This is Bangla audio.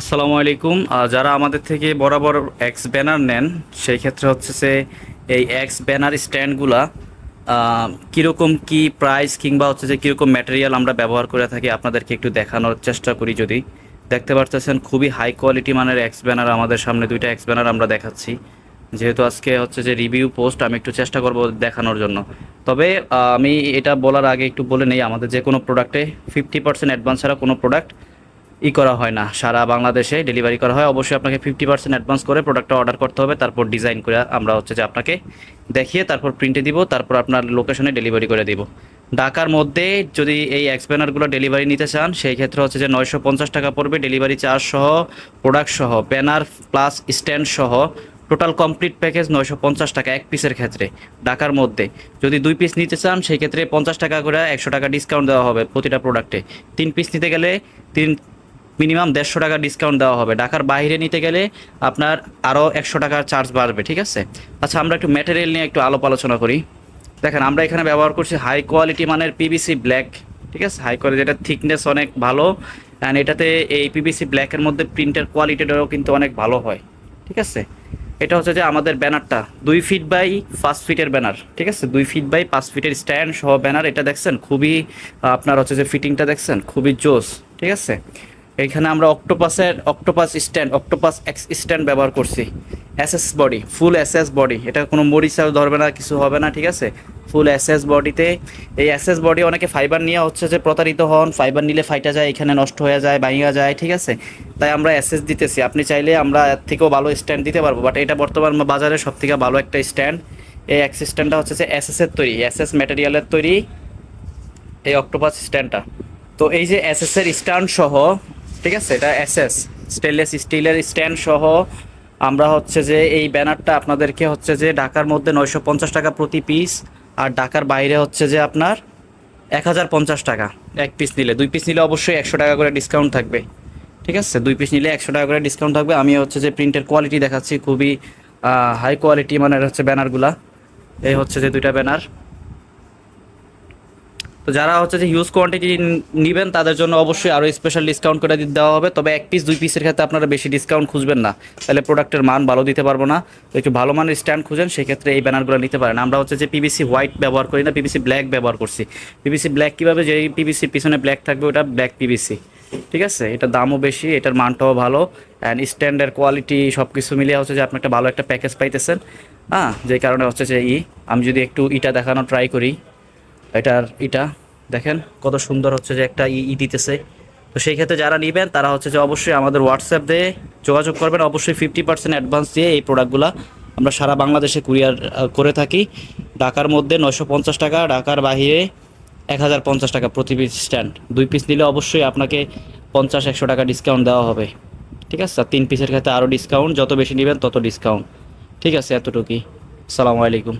আসসালামু আলাইকুম। যারা আমাদের থেকে বরাবর এক্স ব্যানার নেন, সেই ক্ষেত্রে হচ্ছে যে এই এক্স ব্যানার স্ট্যান্ডগুলা কীরকম কীরকম কি প্রাইস কিংবা হচ্ছে যে কীরকম ম্যাটেরিয়াল আমরা ব্যবহার করে থাকি আপনাদেরকে একটু দেখানোর চেষ্টা করি যদি। দেখতে পারতেছেন খুবই হাই কোয়ালিটি মানের এক্স ব্যানার আমাদের সামনে দুইটা এক্স ব্যানার আমরা দেখাচ্ছি। যেহেতু আজকে হচ্ছে যে রিভিউ পোস্ট আমি একটু চেষ্টা করব দেখানোর জন্য। তবে আমি এটা বলার আগে একটু বলে নেই, আমাদের যে কোনো প্রোডাক্টে ফিফটি পার্সেন্ট অ্যাডভান্স ছাড়া কোনো প্রোডাক্ট ই করা হয় না। সারা বাংলাদেশে ডেলিভারি করা হয়। অবশ্যই আপনাকে ফিফটি পার্সেন্ট অ্যাডভান্স করে প্রোডাক্টটা অর্ডার করতে হবে। তারপর ডিজাইন করে আমরা হচ্ছে যে আপনাকে দেখিয়ে তারপর প্রিন্টে দিব, তারপর আপনার লোকেশনে ডেলিভারি করে দিব। ঢাকার মধ্যে যদি এই এক্সপ্যানারগুলো ডেলিভারি নিতে চান, সেই ক্ষেত্রে হচ্ছে যে নয়শো পঞ্চাশ টাকা পড়বে ডেলিভারি চার্জ সহ প্রোডাক্ট সহ ব্যানার প্লাস স্ট্যান্ড সহ। টোটাল কমপ্লিট প্যাকেজ নয়শো পঞ্চাশ টাকা এক পিসের ক্ষেত্রে ঢাকার মধ্যে। যদি দুই পিস নিতে চান, সেই ক্ষেত্রে পঞ্চাশ টাকা করে একশো টাকা ডিসকাউন্ট দেওয়া হবে প্রতিটা প্রোডাক্টে তিন পিস নিতে গেলে তিন মিনিমাম দেড়শো টাকা ডিসকাউন্ট দেওয়া হবে। ঢাকার বাইরে নিতে গেলে আপনার আরও একশো টাকার চার্জ বাড়বে, ঠিক আছে? আচ্ছা আমরা একটু ম্যাটেরিয়াল নিয়ে একটু আলোপ আলোচনা করি। দেখেন, আমরা এখানে ব্যবহার করছি হাই কোয়ালিটি মানের পিবিসি ব্ল্যাক ঠিক আছে? হাই কোয়ালিটি যেটা থিকনেস অনেক ভালো অ্যান্ড এটাতে এই পিবিসি ব্ল্যাকের মধ্যে প্রিন্টের কোয়ালিটিটাও কিন্তু অনেক ভালো হয়, ঠিক আছে? এটা হচ্ছে যে আমাদের ব্যানারটা, দুই ফিট বাই পাঁচ ফিটের ব্যানার, ঠিক আছে? দুই ফিট বাই পাঁচ ফিটের স্ট্যান্ড সহ ব্যানার। এটা দেখছেন, খুবই, আপনার হচ্ছে যে ফিটিংটা দেখছেন, খুবই জোস, ঠিক আছে? এখানে আমরা অক্টোপাসের octopus stand, octopus X stand ব্যবহার করছি। SS body full SS body এটা কোনো মরিচাও ধরবে না, কিছু হবে না, ঠিক আছে? ফুল এসএস বডিতে এই এসএস বডি অনেকে ফাইবার নিয়ে হচ্ছে যে প্রতারিত হন ফাইবার নিলে ফাইটা যায়, এখানে নষ্ট হয়ে যায়, ভাঙিয়া যায়, ঠিক আছে? তাই আমরা এসএস দিতেছি। আপনি চাইলে আমরা এর থেকেও ভালো স্ট্যান্ড দিতে পারব বাট এটা বর্তমান বাজারে সব থেকে ভালো একটা স্ট্যান্ড। এই এক্স স্ট্যান্ডটা হচ্ছে যে এসএস এর তৈরি এসএস ম্যাটেরিয়ালের তৈরি এই অক্টোপাস স্ট্যান্ডটা। তো এই যে এসএস এর স্ট্যান্ড সহ ঠিক আছে? এটা এসএস স্টেনলেস স্টিলের স্ট্যান্ড সহ আমরা হচ্ছে যে এই ব্যানারটা আপনাদেরকে হচ্ছে যে ঢাকার মধ্যে নয়শো পঞ্চাশ টাকা প্রতি পিস আর ঢাকার বাইরে হচ্ছে যে আপনার এক হাজার পঞ্চাশ টাকা। এক পিস নিলে, দুই পিস নিলে অবশ্যই একশো টাকা করে ডিসকাউন্ট থাকবে। ঠিক আছে? দুই পিস নিলে একশো টাকা করে ডিসকাউন্ট থাকবে। আমি হচ্ছে যে প্রিন্টের কোয়ালিটি দেখাচ্ছি, খুবই হাই কোয়ালিটি মানের হচ্ছে ব্যানারগুলা। এই হচ্ছে যে দুইটা ব্যানার। তো যারা হচ্ছে যে হিউজ কোয়ান্টিটি নেবেন, তাদের জন্য অবশ্যই আরও স্পেশাল ডিসকাউন্ট করে দিতে দেওয়া হবে। তবে এক পিস দুই পিসের ক্ষেত্রে আপনারা বেশি ডিসকাউন্ট খুঁজবেন না। তাহলে প্রোডাক্টের মান ভালো দিতে পারব না। তো একটু ভালো মানের স্ট্যান্ড খুঁজেন, সেক্ষেত্রে এই ব্যানারগুলো নিতে পারেন। আমরা হচ্ছে যে পিবিসি হোয়াইট ব্যবহার করি না পিবিসি ব্ল্যাক ব্যবহার করছি। পিবিসি ব্ল্যাক কীভাবে যে পিবিসি পিছনে ব্ল্যাক থাকবে, ওটা ব্ল্যাক পিবিসি ঠিক আছে? এটার দামও বেশি, এটার মানটাও ভালো। অ্যান্ড স্ট্যান্ডের কোয়ালিটি সব কিছু মিলিয়ে হচ্ছে যে আপনি একটা ভালো একটা প্যাকেজ পাইতেছেন। হ্যাঁ? যে কারণে হচ্ছে যে ই আমি যদি একটু ইটা দেখানো ট্রাই করি। এটার এটা দেখেন, কত সুন্দর হচ্ছে যে একটা ই দিতেছে। তো সেই ক্ষেত্রে যারা নেবেন, তারা হচ্ছে যে অবশ্যই আমাদের হোয়াটসঅ্যাপ দিয়ে যোগাযোগ করবেন। অবশ্যই ফিফটি পার্সেন্ট অ্যাডভান্স দিয়ে এই প্রোডাক্টগুলো আমরা সারা বাংলাদেশে কুরিয়ার করে থাকি। ঢাকার মধ্যে নয়শো পঞ্চাশ টাকা, ঢাকার বাহিরে এক হাজার পঞ্চাশ টাকা প্রতি পিস স্ট্যান্ড দুই পিস নিলে অবশ্যই আপনাকে পঞ্চাশ, একশো টাকা ডিসকাউন্ট দেওয়া হবে। ঠিক আছে? আর তিন পিসের ক্ষেত্রে আরও ডিসকাউন্ট যত বেশি নেবেন তত ডিসকাউন্ট ঠিক আছে, এতটুকুই। আসসালামু আলাইকুম।